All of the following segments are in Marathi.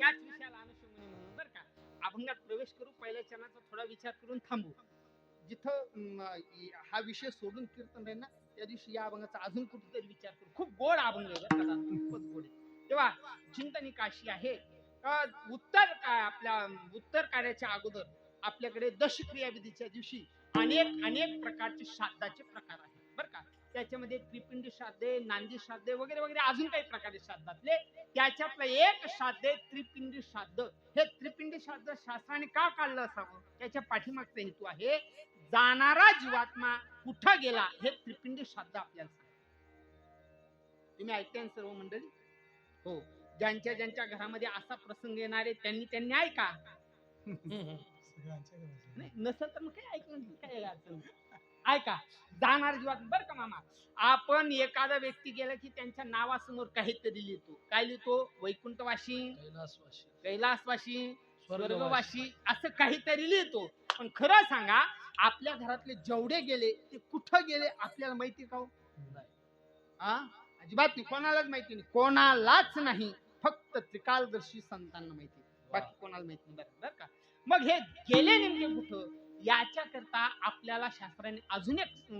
याच विषयाला अनुषंगाने म्हणून बरं का अभंगात प्रवेश करू पहिल्या चरणाचा थोडा विचार करून थांबू. जिथं हा विषय सोडून कीर्तन राहील ना त्या दिवशी या अभंगाचा अजून कुठेतरी विचार करू खूप गोड अभंग आहे. बरं का खूपच गोड आहे तेव्हा चिंतनी काशी आहे उत्तर काय आपल्या उत्तर कार्याच्या अगोदर आपल्याकडे दशक्रिया विधीच्या दिवशी अनेक अनेक प्रकारचे श्राद्धाचे प्रकार आहेत. बरं का? त्याच्यामध्ये त्रिपिंडी श्राद्ध नांदी श्राद्ध वगैरे वगैरे अजून काही प्रकारचे श्राद्धातले त्याच्यातलं एक श्राद्ध त्रिपिंडी श्राद्ध हे त्रिपिंडी श्राद्ध शास्त्राने का काढलं असावं? त्याच्या पाठीमागचा हेतू आहे जाणारा जीवात्मा कुठं गेला? हे त्रिपिंडी श्राद्ध आपल्याला. तुम्ही ऐकताय ना सर्व मंडळी? हो. ज्यांच्या ज्यांच्या घरामध्ये असा प्रसंग येणार आहे त्यांनी त्यांनी ऐका. नसेल तर मग काय ऐकलं नाही, काय अडचण. ऐका. जाणार जीवात बरं का मामा? आपण एखादा व्यक्ती गेला की त्यांच्या नावासमोर काहीतरी लिहितो. काय लिहितो? वैकुंठवाशी कैलासवासी. स्वर्गवासी स्वर्गवासी. असं काहीतरी लिहितो. पण खरं सांगा आपल्या घरातले जेवढे गेले ते कुठं गेले आपल्याला माहिती का हो? नाही. अजिबात नाही. कोणालाच माहिती नाही. कोणालाच नाही. फक्त त्रिकालदर्शी संतांना माहिती. बाकी कोणाला माहिती नाही. बरं बरं का? मग हे गेले नेमके कुठं? याच्या करता आपल्याला शास्त्राने अजून एक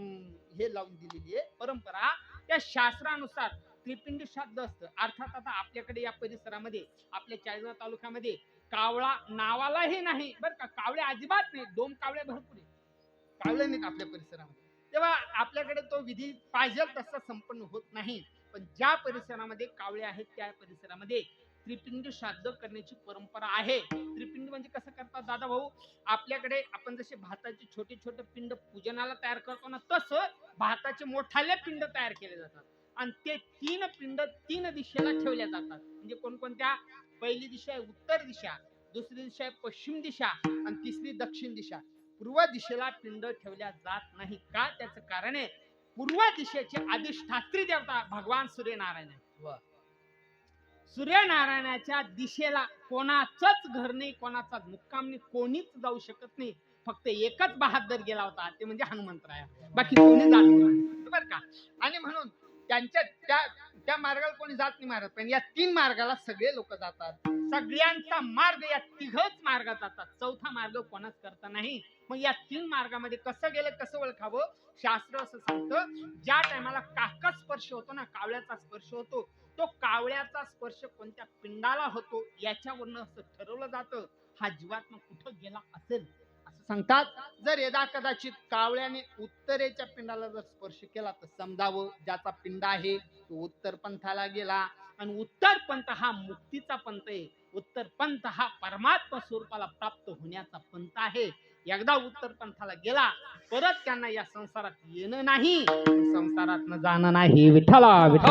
हे लावून दिलेली आहे. परंपरा त्या शास्त्रानुसार त्रिपिंड श्राद्ध असतं. अर्थात आता आपल्याकडे या परिसरामध्ये आपल्या चाळीसगाव तालुक्यामध्ये कावळा नावालाही नाही. बरं का? कावळे अजिबात नाही. दोन कावळे भरपूर आहे कावळे नाहीत आपल्या परिसरामध्ये. तेव्हा आपल्याकडे तो विधी पाहिजे तसा संपन्न होत नाही. पण ज्या परिसरामध्ये कावळे आहेत त्या परिसरामध्ये त्रिपिंड श्राद्ध करण्याची परंपरा आहे. त्रिपिंड म्हणजे कसं करतात दादा भाऊ? आपल्याकडे आपण जसे भाताचे छोटे छोटे पिंड पूजनाला तयार करतो ना तसं भाताचे मोठाले पिंड तयार केले जातात. आणि ते तीन पिंड तीन दिशेला ठेवल्या जातात. म्हणजे कोणकोणत्या? पहिली दिशा आहे उत्तर दिशा दुसरी दिशा आहे पश्चिम दिशा आणि तिसरी दक्षिण दिशा. पूर्व दिशेला पिंड ठेवल्या जात नाही. का? त्याचं कारण आहे पूर्व दिशेचे अधिष्ठात्री देवता भगवान सूर्यनारायण आहे. सूर्यनारायणाच्या दिशेला कोणाचंच घर नाही कोणाचाच मुक्काम नाही कोणीच जाऊ शकत नाही. फक्त एकच बहादर गेला होता ते म्हणजे हनुमंतराया. बाकी कोणी जात नाही. बरं का? आणि म्हणून त्यांच्या त्या त्या मार्गाला कोणी जात नाही मारत. पण या तीन मार्गाला सगळे लोक जातात. सगळ्यांचा मार्ग या तिघच मार्गात जातात. चौथा मार्ग कोणाच करता नाही. मग या तीन मार्गामध्ये कसं गेलं कसं ओळखावं? शास्त्र असं सांगतं ज्या टायमाला काका स्पर्श होतो ना कावळ्याचा स्पर्श होतो तो कावळ्याचा स्पर्श कोणत्या पिंडाला होतो याच्यावरनं असं ठरवलं जातं. हा जीवात्मा कुठं गेला असेल? असं सांगतात जर यदा कदाचित कावळ्याने उत्तरेच्या पिंडाला जर स्पर्श केला तर समजावं ज्याचा पिंड आहे तो उत्तर पंथाला गेला. आणि उत्तर पंथ हा मुक्तीचा पंथ आहे. उत्तर पंथ हा परमात्मा स्वरूपाला प्राप्त होण्याचा पंथ आहे. एकदा उत्तर पंथाला गेला परत त्यांना या संसारात येणं नाही. संसारात जाणं नाही. विठ्ठला विठ्ठला.